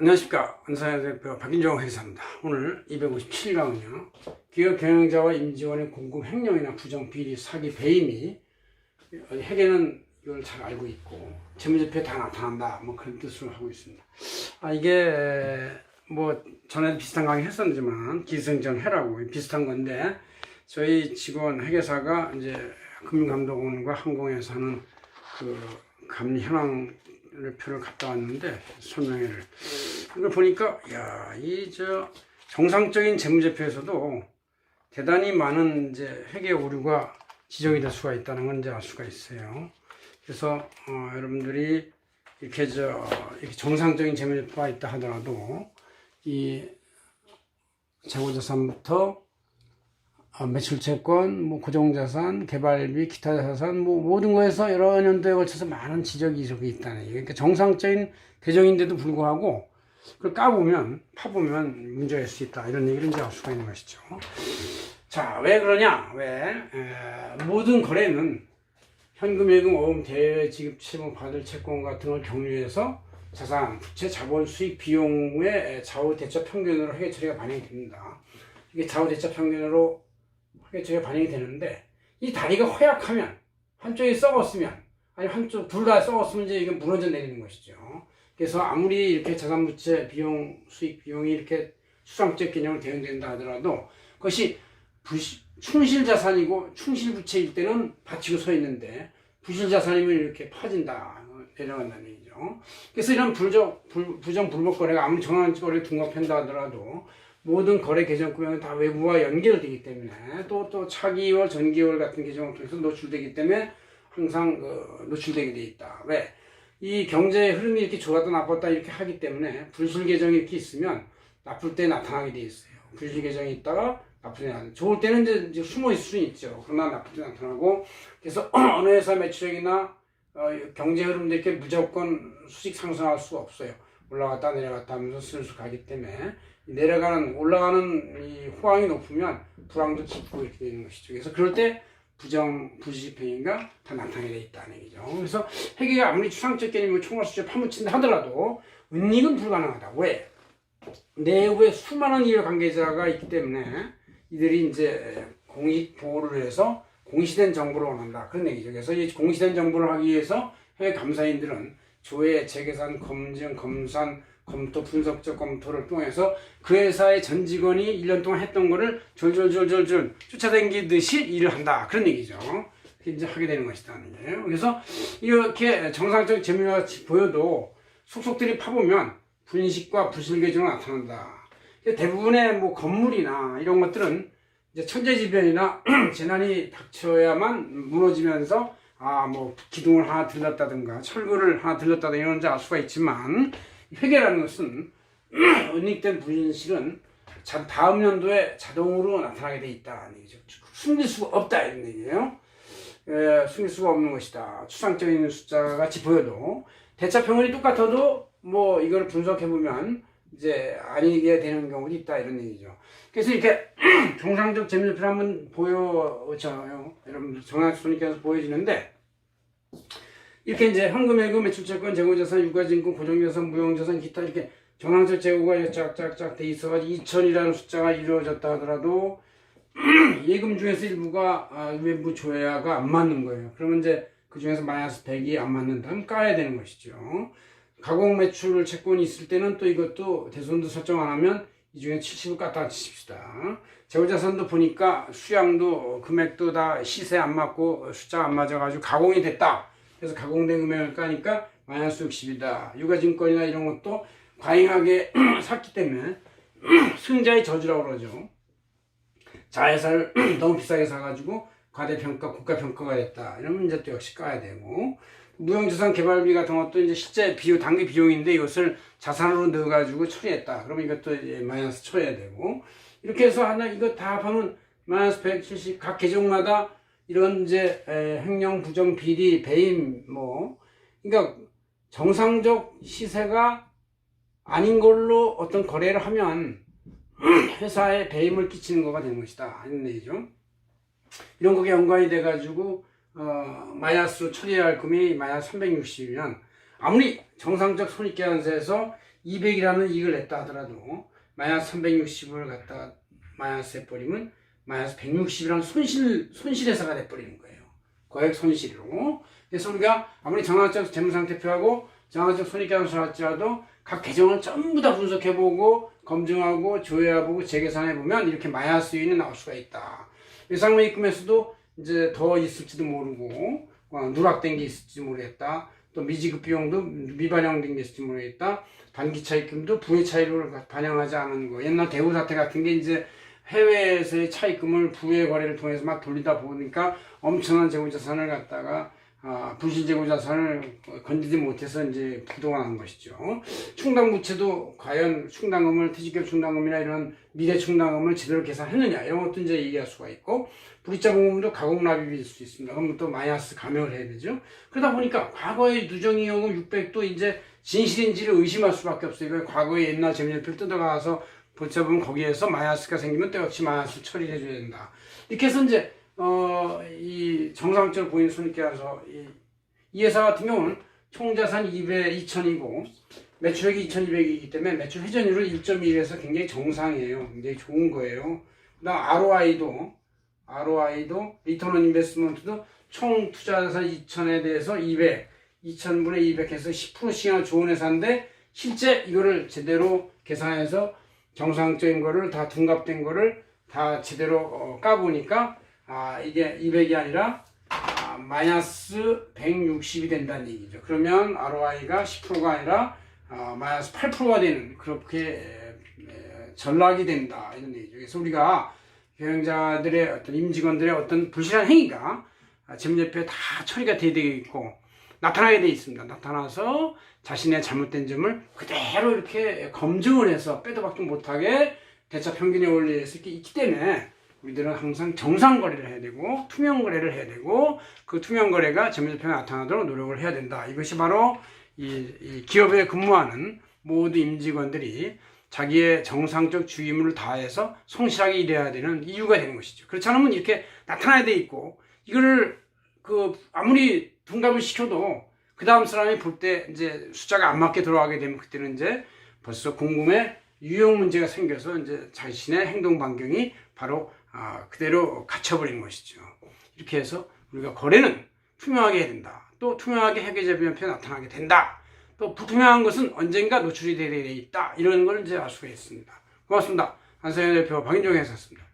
안녕하십니까. 안사의 대표 박인정 회사입니다. 오늘 257강은요. 기업 경영자와 임직원의 공금 횡령이나 부정, 비리, 사기, 배임이 회계는 이걸 잘 알고 있고 재무제표에 다 나타난다. 뭐 그런 뜻으로 하고 있습니다. 아, 이게 뭐 전에도 비슷한 강의 했었지만 기승전 해라고 비슷한 건데 저희 직원 회계사가 이제 금융감독원과 항공에서 하는 그 감리 현황 표를 갖다 왔는데 설명회를 이걸 보니까 야 이 저 정상적인 재무제표에서도 대단히 많은 이제 회계 오류가 지적이 될 수가 있다는 건 이제 알 수가 있어요. 그래서 어, 여러분들이 이렇게 저 이렇게 정상적인 재무제표가 있다 하더라도 이 재고자산부터 아, 매출채권, 뭐 고정자산, 개발비, 기타 자산, 뭐 모든 거에서 여러 년도에 걸쳐서 많은 지적이 이렇게 있다는 얘기예요. 그러니까 정상적인 대정인데도 불구하고 그걸 까보면 파보면 있을 수 있다 이런 얘기를 이제 알 수가 있는 것이죠. 자, 왜 그러냐? 왜 에, 모든 거래는 현금, 예금, 어음, 대외 지급, 채무, 받을 채권 같은 걸 경유해서 자산, 부채, 자본, 수익, 비용의 좌우 대처 평균으로 회계 처리가 반영이 됩니다. 이게 좌우 대처 평균으로 저게 반영이 되는데 이 다리가 허약하면 한쪽이 썩었으면 아니 한쪽 둘 다 썩었으면 이제 이게 무너져 내리는 것이죠. 그래서 아무리 이렇게 자산부채 비용 수익 비용이 이렇게 수상적 개념으로 대응된다 하더라도 그것이 부시, 충실 자산이고 충실 부채일 때는 받치고 서 있는데 부실 자산이면 이렇게 파진다 내려간다는 얘기죠. 그래서 이런 불정 불, 부정 불법 거래가 아무리 정한 거래 둔갑한다 하더라도 모든 거래 계정 구역은 다 외부와 연결되기 때문에 또 또 차기월, 전기월 같은 계정을 통해서 노출되기 때문에 항상 그 노출되게 돼 있다. 왜? 이 경제 흐름이 이렇게 좋았다 나빴다 이렇게 하기 때문에 불실 계정이 이렇게 있으면 나쁠 때 나타나게 돼 있어요. 불실 계정이 있다가 나쁠 때 나타나. 좋을 때는 이제, 이제 숨어 있을 수는 있죠. 그러나 나쁠 때 나타나고 그래서 어느 회사 매출액이나 어, 경제 흐름도 이렇게 무조건 수직 상승할 수가 없어요. 올라갔다 내려갔다 하면서 슬슬 가기 때문에 내려가는 올라가는 이 호황이 높으면 불황도 깊고 이렇게 되는 것이죠. 그래서 그럴 때 부정 부지집행위가 다 나타나게 돼 있다는 얘기죠. 그래서 회계가 아무리 추상적 개념이고 총괄수제 파묻힌다 하더라도 은닉은 불가능하다. 왜? 내부에 수많은 이해 관계자가 있기 때문에 이들이 이제 공익 보호를 해서 공시된 정보를 원한다. 그런 얘기죠. 그래서 이 공시된 정보를 하기 위해서 회계 감사인들은 조회, 재계산, 검증, 검산, 검토, 분석적 검토를 통해서 그 회사의 전 직원이 1년 동안 했던 거를 졸졸졸졸졸 쫓아다니듯이 일을 한다. 그런 얘기죠. 이제 하게 되는 것이다. 는 그래서 이렇게 정상적 재미가 보여도 속속들이 파보면 분식과 부실계정이 나타난다. 대부분의 뭐 건물이나 이런 것들은 이제 천재지변이나 재난이 닥쳐야만 무너지면서 아 뭐 기둥을 하나 들렀다든가 철거를 하나 들렀다든가 이런 줄알 수가 있지만 회계라는 것은 은닉된 자, 다음 연도에 자동으로 나타나게 돼 얘기죠. 숨길 수가 없다 이런 얘기예요. 에, 숨길 수가 없는 것이다. 추상적인 숫자 같이 보여도 대차 평균이 똑같아도 뭐 이걸 분석해 보면 이제 아니게 되는 경우도 있다 이런 얘기죠. 그래서 이렇게 정상적 재무제표를 한번 보여줘요. 여러분들 정확히 손익계에서 보여지는데 이렇게 이제 현금예금, 매출채권, 재고자산, 유가증권, 고정자산, 무형자산, 기타 이렇게 정상적 재고가 쫙쫙쫙 돼 있어가지고 2천이라는 숫자가 이루어졌다 하더라도 예금 중에서 일부가 아, 외부 조회가 안 맞는 거예요. 그러면 이제 그 중에서 마이너스 100이 안 맞는다면 까야 되는 것이죠. 가공 매출 채권이 있을 때는 또 이것도 대손도 설정 안 하면 이 중에 70을 갖다 치십시다. 재고자산도 보니까 수량도 금액도 다 시세 안 맞고 숫자 안 맞아가지고 가공이 됐다. 그래서 가공된 금액을 까니까 마이너스 60이다. 유가증권이나 이런 것도 과잉하게 샀기 때문에 승자의 저주라고 그러죠. 자회사를 너무 비싸게 사가지고 과대평가, 국가평가가 됐다. 이러면 이제 또 역시 까야 되고 무형자산 개발비 같은 것도 이제 실제 비용, 단기 비용인데 이것을 자산으로 넣어가지고 처리했다. 그러면 이것도 이제 마이너스 쳐야 되고 이렇게 해서 하나 이거 다 합하면 마이너스 170 각 계정마다 이런 이제 에, 횡령, 부정, 비리, 배임 뭐 그러니까 정상적 시세가 아닌 걸로 어떤 거래를 하면 회사에 배임을 끼치는 거가 되는 것이다 이런 얘기죠. 이런 거에 연관이 돼 가지고 어, 마이너스 처리해야 할 금이 마이너스 360이면 아무리 정상적 손익계산서에서 200이라는 이익을 냈다 하더라도 마이너스 360을 갖다가 마이너스 해버리면 마이너스 160이라는 손실, 손실회사가 돼버리는 거예요. 거액 손실로. 그래서 우리가 아무리 정확적 재무상태표하고 정확적 손익계산서를 할지라도 각 계정을 전부 다 분석해보고 검증하고 조회해보고 재계산해보면 이렇게 마이너스 요인이 나올 수가 있다. 예상외 입금에서도 이제 더 있을지도 모르고 어, 누락된 게 있을지 모르겠다. 또 미지급 비용도 미반영된 게 있을지 모르겠다. 반기차 입금도 부의 차이를 반영하지 않은 거. 옛날 대우 사태 같은 게 이제 해외에서의 차입금을 부의 거래를 통해서 막 돌리다 보니까 엄청난 재고자산을 갖다가 아, 부실 재고자산을 건지지 못해서 이제 부도가 난 것이죠. 충당부채도 과연 충당금을 퇴직금 충당금이나 이런 미래 충당금을 제대로 계산했느냐 이런 것도 이제 얘기할 수가 있고 불이자 공금도 가공납입일 수 있습니다. 그럼 또 마이너스 감액을 해야 되죠. 그러다 보니까 과거의 누정이요금 600도 이제 진실인지를 의심할 수밖에 없어요. 과거의 옛날 재무제표를 뜯어가서 볼자 보면 거기에서 마이너스가 생기면 또 역시 마이너스 처리를 해줘야 된다. 이렇게 해서 이제 어, 이 정상적으로 보이는 손익계산서 이, 이 회사 같은 경우는 총자산 200, 2000이고 매출액이 2200이기 때문에 매출 회전율은 1.1에서 굉장히 정상이에요. 굉장히 좋은 거예요. 그다음 ROI도 ROI도 리턴 온 인베스트먼트도 총 투자자산 2000에 대해서 200, 2000분의 200 해서 10%씩이나 좋은 회사인데 실제 이거를 제대로 계산해서 정상적인 거를 다 둔갑된 거를 다 제대로 어, 까보니까 아 이게 200이 아니라 아, 마이너스 160이 된다는 얘기죠. 그러면 ROI가 10%가 아니라 아, 마이너스 8%가 되는 그렇게 에, 에, 전락이 된다 이런 얘기죠. 그래서 우리가 경영자들의 어떤 임직원들의 어떤 불실한 행위가 아, 재무제표에 다 처리가 돼야 되겠고 나타나게 돼 있습니다. 나타나서 자신의 잘못된 점을 그대로 이렇게 검증을 해서 빼도 박도 못하게 대차 평균에 올릴 수 있기 때문에 우리들은 항상 정상 거래를 해야 되고 투명 거래를 해야 되고 그 투명 거래가 재무제표에 나타나도록 노력을 해야 된다. 이것이 바로 이, 이 기업에 근무하는 모두 임직원들이 자기의 정상적 주의무를 다해서 성실하게 일해야 되는 이유가 되는 것이죠. 그렇지 않으면 이렇게 나타나야 돼 있고 이거를 그 아무리 둔갑을 시켜도 그 다음 사람이 볼 때 이제 숫자가 안 맞게 돌아가게 되면 그때는 이제 벌써 궁금해 유형 문제가 생겨서 이제 자신의 행동 반경이 바로 아, 그대로 갇혀버리는 것이죠. 이렇게 해서 우리가 거래는 투명하게 해야 된다. 또 투명하게 회계제비연표에 나타나게 된다. 또 불투명한 것은 언젠가 노출이 되어 있다. 이런 걸 이제 알 수가 있습니다. 고맙습니다. 한사연 대표 박인종 회사였습니다.